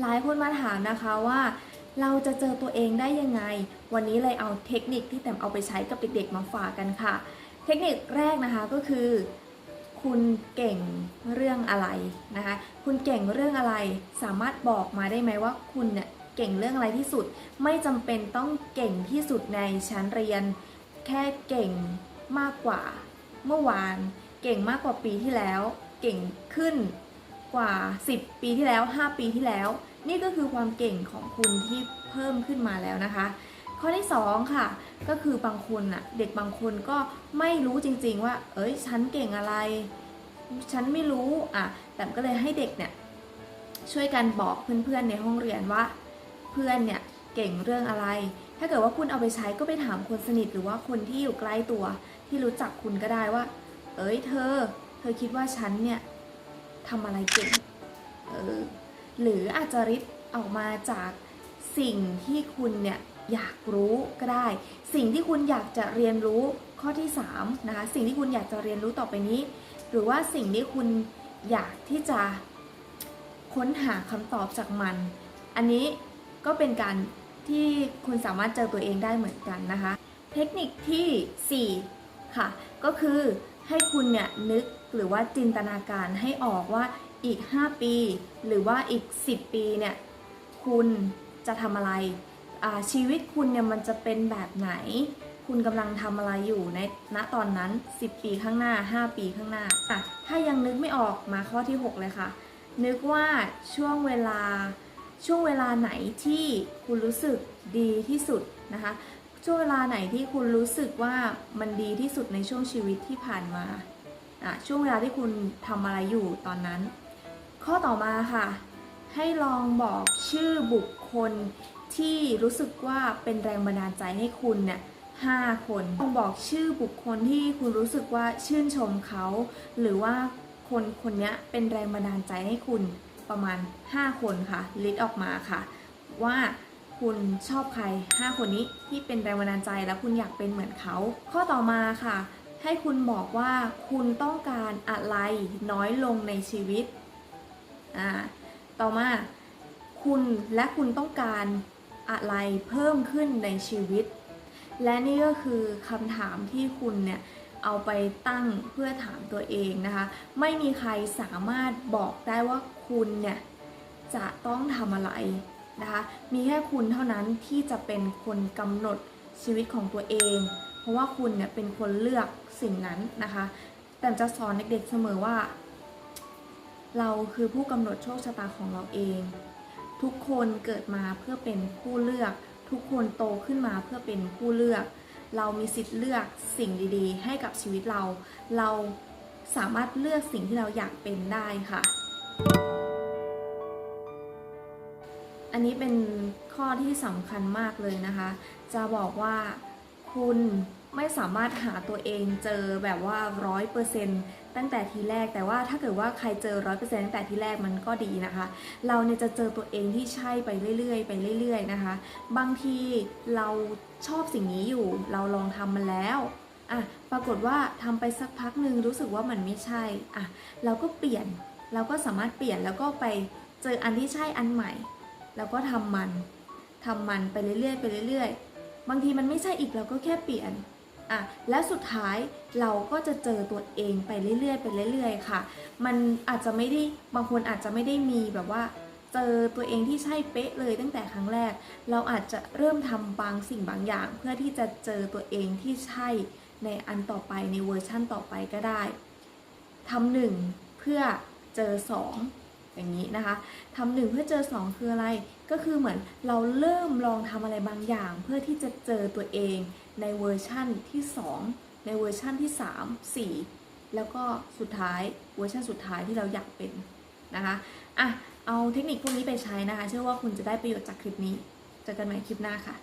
หลายคนมาถามนะคะว่า เราจะเจอตัวเองได้ยังไง วันนี้เลยเอาเทคนิคที่แต้มเอาไปใช้กับเด็กๆมาฝากกันค่ะ เทคนิคแรกนะคะก็คือ คุณเก่งเรื่องอะไรนะคะ คุณเก่งเรื่องอะไร สามารถบอกมาได้ไหมว่าคุณเนี่ยเก่งเรื่องอะไรที่สุด ไม่จำเป็นต้องเก่งที่สุดในชั้นเรียน แค่เก่งมากกว่า เมื่อวาน เก่งมากกว่าปีที่แล้ว เก่งขึ้น กว่า 10 ปีที่แล้ว 5 ปีที่แล้ว นี่ก็คือความเก่งของคุณที่เพิ่มขึ้นมาแล้วนะคะ ข้อที่2ค่ะ ก็คือบางคนอะเด็กบางคนก็ไม่รู้จริง ๆ ว่า เอ้ยฉันเก่งอะไร ฉันไม่รู้อะแต่ก็เลยให้เด็กเนี่ยช่วยกันบอกเพื่อนๆในห้องเรียนว่า เพื่อนเนี่ยเก่งเรื่องอะไร ถ้าเกิดว่าคุณเอาไปใช้ก็ไปถามคนสนิทหรือว่าคนที่อยู่ใกล้ตัว ที่รู้จักคุณก็ได้ว่า เอ้ยเธอ เธอคิดว่าฉันเนี่ย ทำอะไรเก่งเออหรืออาจจะริบออกมาจากสิ่งที่คุณเนี่ยอยากรู้ก็ได้ สิ่งที่คุณอยากจะเรียนรู้ข้อที่3นะคะสิ่งที่คุณอยากจะเรียนรู้ต่อไปนี้ หรือว่าสิ่งที่คุณอยากที่จะค้นหาคำตอบจากมัน อันนี้ก็เป็นการที่คุณสามารถเจอตัวเองได้เหมือนกันนะคะ เทคนิคทีสี่4 ค่ะ ก็คือ ให้คุณเนี่ยนึกหรือว่าจินตนาการให้ออกว่าอีก 5 ปี หรือว่าอีก 10 ปีเนี่ยคุณจะทำอะไรอาชีวิตคุณเนี่ยมันจะเป็นแบบไหน คุณกำลังทำอะไรอยู่ในณตอนนั้น 10 ปีข้างหน้า 5 ปีข้างหน้าอะถ้ายังนึกไม่ออกมาข้อที่ 6 เลยค่ะ นึกว่าช่วงเวลาช่วงเวลาไหนที่คุณรู้สึกดีที่สุดนะคะ ช่วงเวลาไหนที่คุณรู้สึกว่ามันดีที่สุดในช่วงชีวิตที่ผ่านมาอะช่วงเวลาที่คุณทำอะไรอยู่ตอนนั้น ข้อต่อมาค่ะ ให้ลองบอกชื่อบุคคลที่รู้สึกว่าเป็นแรงบันดาลใจให้คุณเนี่ยห้าคนลองบอกชื่อบุคคลที่คุณรู้สึกว่าชื่นชมเขา หรือว่าคนคนนี้เป็นแรงบันดาลใจให้คุณประมาณ 5 คนค่ะลิสต์ออกมาค่ะ ว่า คุณชอบใคร 5 คนนี้ที่เป็นแรงบันดาลใจแล้วคุณอยากเป็นเหมือนเขา ข้อต่อมาค่ะ ให้คุณบอกว่าคุณต้องการอะไรน้อยลงในชีวิตอ่าต่อมาคุณและคุณต้องการอะไรเพิ่มขึ้นในชีวิต และนี่ก็คือคำถามที่คุณเนี่ยเอาไปตั้งเพื่อถามตัวเองนะคะ ไม่มีใครสามารถบอกได้ว่าคุณเนี่ยจะต้องทำอะไร นะคะ มีแค่คุณเท่านั้นที่จะเป็นคนกำหนดชีวิตของตัวเอง เพราะว่าคุณเนี่ยเป็นคนเลือกสิ่งนั้นนะคะ แต่จะสอนเด็กๆเสมอว่า เราคือผู้กำหนดโชคชะตาของเราเอง ทุกคนเกิดมาเพื่อเป็นผู้เลือก ทุกคนโตขึ้นมาเพื่อเป็นผู้เลือก เรามีสิทธิ์เลือกสิ่งดีๆ ให้กับชีวิตเรา เราสามารถเลือกสิ่งที่เราอยากเป็นได้ค่ะ อันนี้เป็นข้อที่สำคัญมากเลยนะคะ จะบอกว่าคุณไม่สามารถหาตัวเองเจอแบบว่าร้อยเปอร์เซ็นตั้งแต่ทีแรกแต่ว่าถ้าเกิดว่าใครเจอร้อยเปอร์เซ็นตั้งแต่ทีแรกมันก็ดีนะคะ เราเนี่ยจะเจอตัวเองที่ใช่ไปเรื่อยๆ ไปเรื่อย ๆ นะคะ บางทีเราชอบสิ่งนี้อยู่ เราลองทำมันแล้วอะปรากฏว่าทำไปสักพักหนึ่งรู้สึกว่ามันไม่ใช่อะเราก็เปลี่ยนเราก็สามารถเปลี่ยนแล้วก็ไปเจออันที่ใช่อันใหม่ แล้วก็ทำมันทำมันไปเรื่อยๆไปเรื่อยๆ บางทีมันไม่ใช่อีกเราก็แค่เปลี่ยนอะแล้วสุดท้ายเราก็จะเจอตัวเองไปเรื่อยๆไปเรื่อยๆค่ะ มันอาจจะไม่ได้บางคนอาจจะไม่ได้มีแบบว่าเจอตัวเองที่ใช่เป๊ะเลยตั้งแต่ครั้งแรก เราอาจจะเริ่มทำบางสิ่งบางอย่าง เพื่อที่จะเจอตัวเองที่ใช่ในอันต่อไปในเวอร์ชั่นต่อไปก็ได้ทำหนึ่งเพื่อเจอสอง อย่างนี้นะคะทำหนึ่งเพื่อเจอสองคืออะไร ก็คือเหมือนเราเริ่มลองทำอะไรบางอย่าง เพื่อที่จะเจอตัวเองในเวอร์ชั่นที่ 2 ในเวอร์ชั่นที่ 3 4 แล้วก็สุดท้ายเวอร์ชันสุดท้ายที่เราอยากเป็นนะคะอะเอาเทคนิคพวกนี้ไปใช้นะคะ เชื่อว่าคุณจะได้ประโยชน์จากคลิปนี้ เจอกันใหม่คลิปหน้าค่ะ